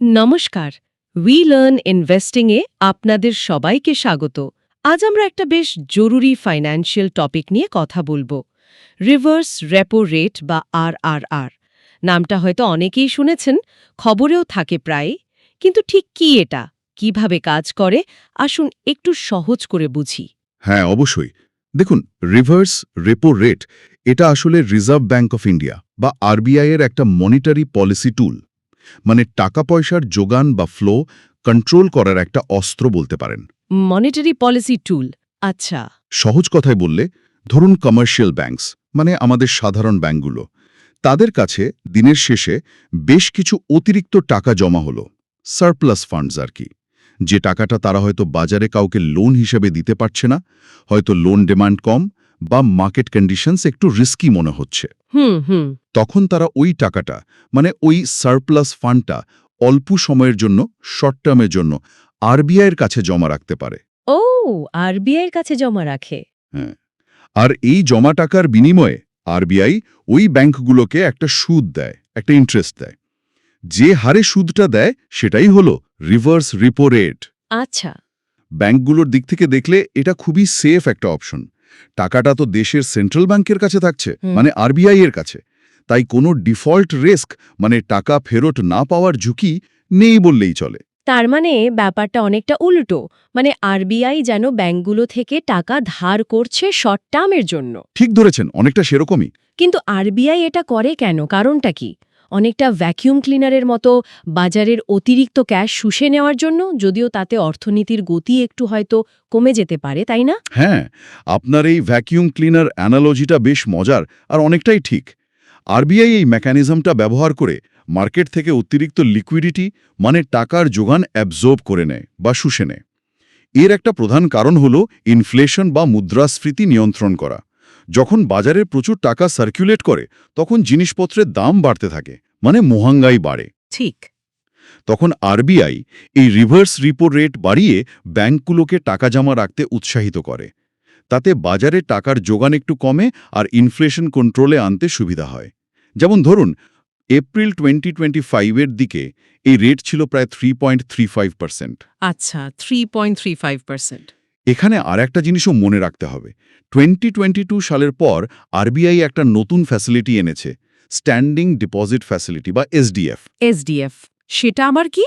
নমস্কার we learn ইনভেস্টিংয়ে আপনাদের সবাইকে স্বাগত। আজ আমরা একটা বেশ জরুরি ফাইন্যান্সিয়াল টপিক নিয়ে কথা বলব। রিভার্স রেপো রেট বা আরআরআর নামটা হয়তো অনেকেই শুনেছেন, খবরেও থাকে প্রায়। কিন্তু ঠিক কি এটা? কীভাবে কাজ করে? আসুন একটু সহজ করে বুঝি। হ্যাঁ অবশ্যই। দেখুন রিভার্স রেপো রেট এটা আসলে রিজার্ভ ব্যাংক অফ ইন্ডিয়া বা আরবিআই এর একটা মনিটারি পলিসি টুল মানে টাকা পয়সার যোগান বা ফ্লো কন্ট্রোল করার একটা অস্ত্র বলতে পারেন। মনিটারি পলিসি টুল আচ্ছা। সহজ কথায় বললে ধরুন কমার্শিয়াল ব্যাংকস মানে আমাদের সাধারণ ব্যাংকগুলো। তাদের কাছে দিনের শেষে বেশ কিছু অতিরিক্ত টাকা জমা হলো সারপ্লাস ফান্ডস আর কি। যে টাকাটা তারা হয়তো বাজারে কাউকে লোন হিসেবে দিতে পারছে না হয়তো লোন ডিমান্ড কম বা মার্কেট কন্ডিশনস একটু রিস্কি মনে হচ্ছে। হুম হুম। তখন তারা ওই টাকাটা মানে ওই সারপ্লাস ফান্ডটা অল্প সময়ের জন্য শর্ট টার্মের জন্য আরবিআইয়ের কাছে জমা রাখতে পারে। ও আরবিআইয়ের কাছে জমা রাখে। আর এই জমা টাকার বিনিময়ে আরবিআই ওই ব্যাংকগুলোকে একটা সুদ দেয় একটা ইন্টারেস্ট দেয়। যে হারে সুদটা দেয় সেটাই হলো রিভার্স রিপো রেট আচ্ছা। ব্যাংকগুলোর দিক থেকে দেখলে এটা খুবই সেফ একটা অপশন টাকাটা তো দেশের সেন্ট্রাল ব্যাংকের কাছে থাকছে মানে আরবিআই এর কাছে। তাই কোনো ডিফল্ট রিস্ক মানে টাকা ফেরত না পাওয়ার ঝুঁকি নেই বললেই চলে। তার মানে ব্যাপারটা অনেকটা উল্টো মানে আরবিআই যেন ব্যাংকগুলো থেকে টাকা ধার করছে শর্ট টার্মের জন্য। ঠিক ধরেছেন অনেকটা সেরকমই। কিন্তু আরবিআই এটা করে কেন? কারণটা কি? অনেকটা ভ্যাকিউম ক্লিনারের মতো বাজারের অতিরিক্ত ক্যাশ শুষে নেওয়ার জন্য, যদিও তাতে অর্থনীতির গতি একটু হয়তো কমে যেতে পারে, তাই না? হ্যাঁ আপনার এই ভ্যাকিউম ক্লিনার অ্যানালজিটা বেশ মজার আর অনেকটাই ঠিক। আরবিআই এই মেকানিজমটা ব্যবহার করে মার্কেট থেকে অতিরিক্ত লিকুইডিটি মানে টাকার যোগান অ্যাবজর্ব করে নেয় বা শুষে নেয়। এর একটা প্রধান কারণ হল ইনফ্লেশন বা মুদ্রাস্ফীতি নিয়ন্ত্রণ করা। যখন বাজারে প্রচুর টাকা সার্কুলেট করে তখন জিনিসপত্রের দাম বাড়তে থাকে মানে মহাঙ্গাই বাড়ে। ঠিক। তখন আরবিআই এই রিভার্স রিপো রেট বাড়িয়ে ব্যাংকগুলোকে টাকা জমা রাখতে উৎসাহিত করে। তাতে বাজারে টাকার যোগান একটু কমে আর ইনফ্লেশন কন্ট্রোলে আনতে সুবিধা হয়। যেমন ধরুন এপ্রিল টোয়েন্টি টোয়েন্টি ফাইভের দিকে এই রেট ছিল প্রায় three point three five percent আচ্ছা three point three five percent এখানে আর একটা জিনিসও মনে রাখতে হবে। টোয়েন্টি সালের পর আরবিআই একটা নতুন ফ্যাসিলিটি এনেছে স্ট্যান্ডিং ডিপোজিট ফ্যাসিলিটি বা এসডিএফ এসডিএফ সেটা আমার কি?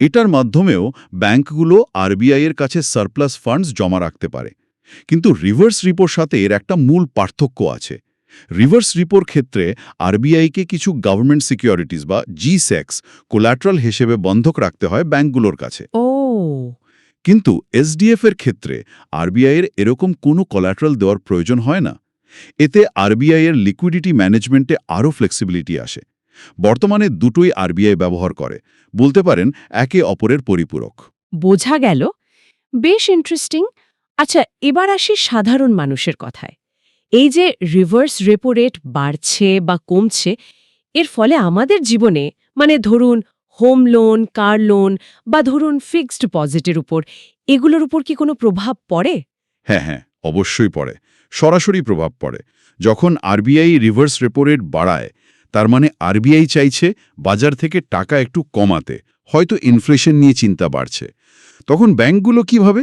এটার মাধ্যমেও ব্যাংকগুলো আরবিআই এর কাছে সারপ্লাস ফান্ডস জমা রাখতে পারে। কিন্তু রিভার্স রিপোর সাথে এর একটা মূল পার্থক্য আছে। রিভার্স রিপোর ক্ষেত্রে আরবিআইকে কিছু গভর্নমেন্ট সিকিউরিটিজ বা জি সেক্স কোল্যাট্রাল হিসেবে বন্ধক রাখতে হয় ব্যাংকগুলোর কাছে। ও কিন্তু এসডিএফ এর ক্ষেত্রে আরবিআই এর এরকম কোনো কোল্যাট্রাল দেওয়ার প্রয়োজন হয় না। এতে আরবিআই এর লিকুইডিটি ম্যানেজমেন্টে আরও ফ্লেক্সিবিলিটি আসে। বর্তমানে দুটোই আরবিআই ব্যবহার করে। বলতে পারেন, একে অপরের পরিপূরক। বোঝা গেল? বেশ ইন্টারেস্টিং আচ্ছা এবার আসি সাধারণ মানুষের কথায়। এই যে রিভার্স রেপো রেট বাড়ছে বা কমছে, এর ফলে আমাদের জীবনে মানে ধরুন হোম লোন কার লোন বা ধরুন ফিক্সড ডিপোজিটের উপর এগুলোর উপর কি কোনো প্রভাব পড়ে? হ্যাঁ হ্যাঁ অবশ্যই পড়ে। সরাসরি প্রভাব পড়ে। যখন আরবিআই রিভার্স রেপো রেট বাড়ায় তার মানে আরবিআই চাইছে বাজার থেকে টাকা একটু কমাতে হয়তো ইনফ্লেশন নিয়ে চিন্তা বাড়ছে। তখন ব্যাংকগুলো কি ভাবে?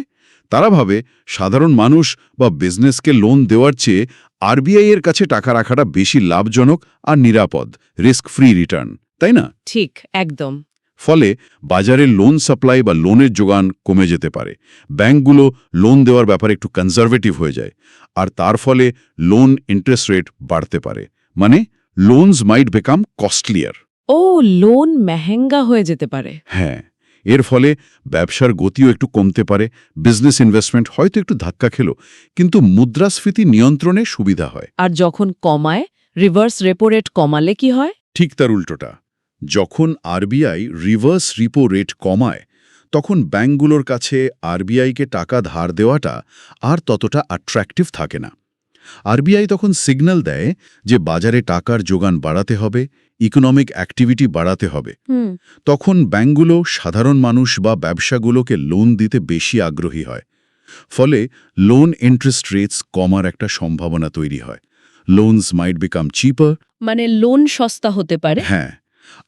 তারা ভাবে সাধারণ মানুষ বা বিজনেসকে লোন দেওয়ার চেয়ে আরবিআই এর কাছে টাকা রাখাটা বেশি লাভজনক আর নিরাপদ রিস্ক ফ্রি রিটার্ন তাই না? ঠিক একদম। ফলে বাজারে লোন সাপ্লাই বা লোনের যোগান কমে যেতে পারে। ব্যাংকগুলো লোন দেওয়ার ব্যাপারে একটু কনজারভেটিভ হয়ে যায় আর তার ফলে লোন ইন্টারেস্ট রেট বাড়তে পারে। মানে লোনস মাইট বেকাম কস্টলিয়ার ও লোন মেহেঙ্গা হয়ে যেতে পারে। হ্যাঁ এর ফলে ব্যবসার গতিও একটু কমতে পারে বিজনেস ইনভেস্টমেন্ট হয়তো একটু ধাক্কা খেলো কিন্তু মুদ্রাস্ফীতি নিয়ন্ত্রণে সুবিধা হয়। আর যখন কমায় রিভার্স রেপো রেট কমালে কি হয়? ঠিক তার উল্টোটা। যখন আরবিআই রিভার্স রিপো রেট কমায় তখন ব্যাঙ্কগুলোর কাছে আরবিআইকে টাকা ধার দেওয়াটা আর ততটা অ্যাট্রাকটিভ থাকে না। আরবিআই তখন সিগন্যাল দেয় যে বাজারে টাকার যোগান বাড়াতে হবে ইকোনমিক অ্যাক্টিভিটি বাড়াতে হবে। তখন ব্যাঙ্কগুলো সাধারণ মানুষ বা ব্যবসাগুলোকে লোন দিতে বেশি আগ্রহী হয়। ফলে লোন ইন্টারেস্ট রেটস কমার একটা সম্ভাবনা তৈরি হয়। লোনস মাইট বিকাম চিপার মানে লোন সস্তা হতে পারে। হ্যাঁ।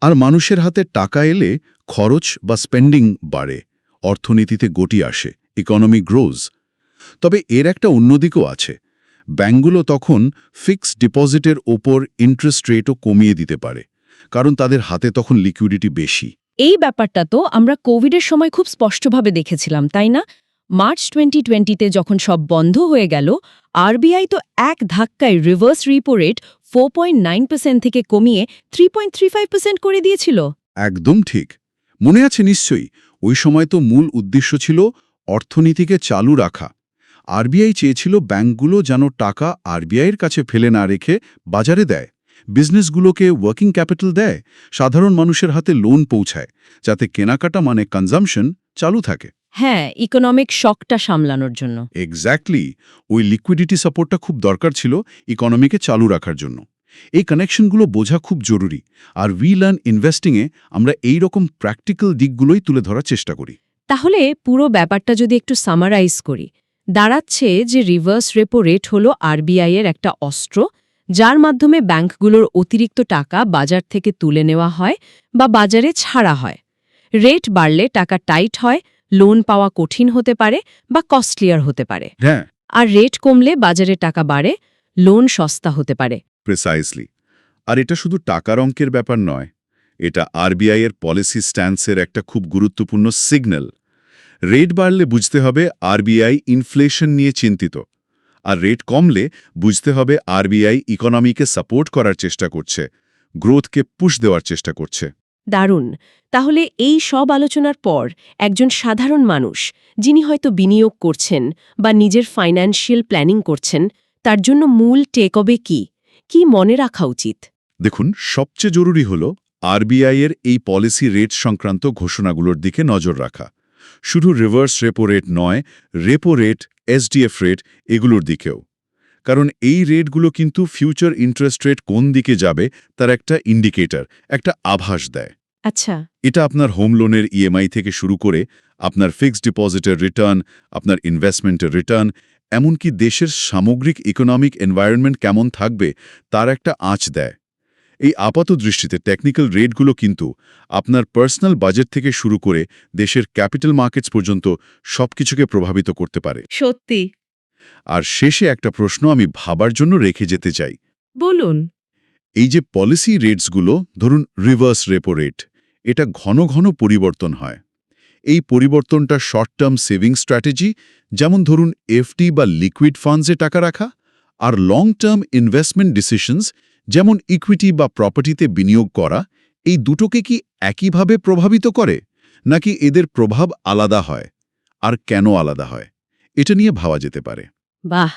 আর মানুষের হাতে টাকা এলে খরচ বা স্পেন্ডিং বাড়ে, অর্থনীতিতে গতি আসে ইকোনমি গ্রোজ তবে এর একটা অন্যদিকও আছে। ব্যাঙ্কগুলো তখন ফিক্সড ডিপোজিটের ওপর ইন্টারেস্ট রেটও কমিয়ে দিতে পারে, কারণ তাদের হাতে তখন লিকুইডিটি বেশি। এই ব্যাপারটা তো আমরা কোভিডের সময় খুব স্পষ্টভাবে দেখেছিলাম, তাই না? মার্চ টোয়েন্টি টোয়েন্টিতে যখন সব বন্ধ হয়ে গেল, আরবিআই তো এক ধাক্কায় রিভার্স রিপো রেট ফোর থেকে কমিয়ে থ্রি করে দিয়েছিল। একদম ঠিক। মনে আছে নিশ্চয়ই, ওই সময় তো মূল উদ্দেশ্য ছিল অর্থনীতিকে চালু রাখা। আরবিআই চেয়েছিল ব্যাংকগুলো যেন টাকা আরবিআইয়ের কাছে ফেলে না রেখে বাজারে দেয়। বিজনেসগুলোকে ওয়ার্কিং ক্যাপিটাল দেয়। সাধারণ মানুষের হাতে লোন পৌঁছায়, যাতে কেনাকাটা মানে কনজামশন চালু থাকে। হ্যাঁ ইকোনমিক শকটা সামলানোর জন্য। এক্স্যাক্টলি ওই লিকুইডিটি সাপোর্টটা খুব দরকার ছিল ইকোনমিকে চালু রাখার জন্য। এই কানেকশনগুলো বোঝা খুব জরুরি। আর উই লার্ন ইনভেস্টিংয়ে আমরা এই রকম প্র্যাকটিক্যাল দিকগুলোই তুলে ধরার চেষ্টা করি। তাহলে পুরো ব্যাপারটা যদি একটু সামারাইজ করি। দাঁড়াচ্ছে যে রিভার্স রেপো রেট হল আরবিআই এর একটা অস্ত্র যার মাধ্যমে ব্যাংকগুলোর অতিরিক্ত টাকা বাজার থেকে তুলে নেওয়া হয় বা বাজারে ছাড়া হয়। রেট বাড়লে টাকা টাইট হয় লোন পাওয়া কঠিন হতে পারে বা কস্টলিয়ার হতে পারে। হ্যাঁ। আর রেট কমলে বাজারে টাকা বাড়ে লোন সস্তা হতে পারে। প্রেসাইসলি আর এটা শুধু টাকার অঙ্কের ব্যাপার নয় এটা আরবিআই এর পলিসি স্ট্যান্সের একটা খুব গুরুত্বপূর্ণ সিগন্যাল রেট বাড়লে বুঝতে হবে আরবিআই ইনফ্লেশন নিয়ে চিন্তিত আর রেট কমলে বুঝতে হবে আরবিআই ইকোনমিকে সাপোর্ট করার চেষ্টা করছে গ্রোথকে পুশ দেওয়ার চেষ্টা করছে। দারুণ। তাহলে এই সব আলোচনার পর একজন সাধারণ মানুষ, যিনি হয়তো বিনিয়োগ করছেন বা নিজের ফাইন্যান্সিয়াল প্ল্যানিং করছেন, তার জন্য মূল টেক টেকবে কি? কি মনে রাখা উচিত? দেখুন, সবচেয়ে জরুরি হল আরবিআই এর এই পলিসি রেট সংক্রান্ত ঘোষণাগুলোর দিকে নজর রাখা। শুধু রিভার্স রেপো রেট নয় রেপো রেট এসডিএফ রেট এগুলোর দিকেও। কারণ এই রেটগুলো কিন্তু ফিউচার ইন্টারেস্ট রেট কোন দিকে যাবে তার একটা ইন্ডিকেটর একটা আভাস দেয়। আচ্ছা। এটা আপনার হোম লোনের ইএমআই থেকে শুরু করে আপনার ফিক্সড ডিপোজিটের রিটার্ন আপনার ইনভেস্টমেন্টের রিটার্ন এমনকি দেশের সামগ্রিক ইকোনমিক এনভায়রনমেন্ট কেমন থাকবে তার একটা আঁচ দেয়। এই আপাত দৃষ্টিতে টেকনিক্যাল রেটগুলো কিন্তু আপনার পার্সোনাল বাজেট থেকে শুরু করে দেশের ক্যাপিটাল মার্কেটস পর্যন্ত সবকিছুকে প্রভাবিত করতে পারে। সত্যি। আর শেষে একটা প্রশ্ন আমি ভাবার জন্য রেখে যেতে চাই। বলুন। এই যে পলিসি রেটসগুলো ধরুন রিভার্স রেপো রেট এটা ঘন ঘন পরিবর্তন হয়। এই পরিবর্তনটা শর্ট টার্ম সেভিং স্ট্র্যাটেজি যেমন ধরুন এফডি বা লিকুইড ফান্ডসে টাকা রাখা আর লং টার্ম ইনভেস্টমেন্ট ডিসিশনস যেমন ইকুইটি বা প্রপার্টিতে বিনিয়োগ করা এই দুটোকে কি একইভাবে প্রভাবিত করে নাকি এদের প্রভাব আলাদা হয় আর কেন আলাদা হয় এটা নিয়ে ভাবা যেতে পারে। বাহ,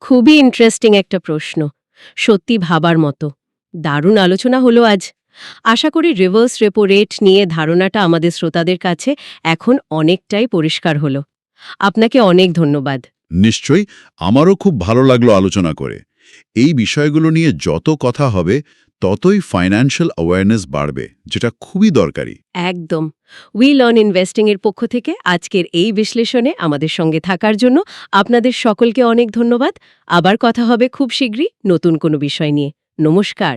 খুবই ইন্টারেস্টিং একটা প্রশ্ন। সত্যি ভাবার মতো। দারুণ আলোচনা হলো আজ। আশা করি রিভার্স রেপো রেট নিয়ে ধারণাটা আমাদের শ্রোতাদের কাছে এখন অনেকটাই পরিষ্কার হলো। আপনাকে অনেক ধন্যবাদ। নিশ্চয়ই, আমারও খুব ভালো লাগল আলোচনা করে। এই বিষয়গুলো নিয়ে যত কথা হবে ততই ফাইন্যান্সিয়াল অ্যাওয়ারনেস বাড়বে, যেটা খুবই দরকারি। একদম। উই লার্ন ইনভেস্টিং এর পক্ষ থেকে আজকের এই বিশ্লেষণে আমাদের সঙ্গে থাকার জন্য আপনাদের সকলকে অনেক ধন্যবাদ। আবার কথা হবে খুব শীঘ্রই নতুন কোনো বিষয় নিয়ে। নমস্কার।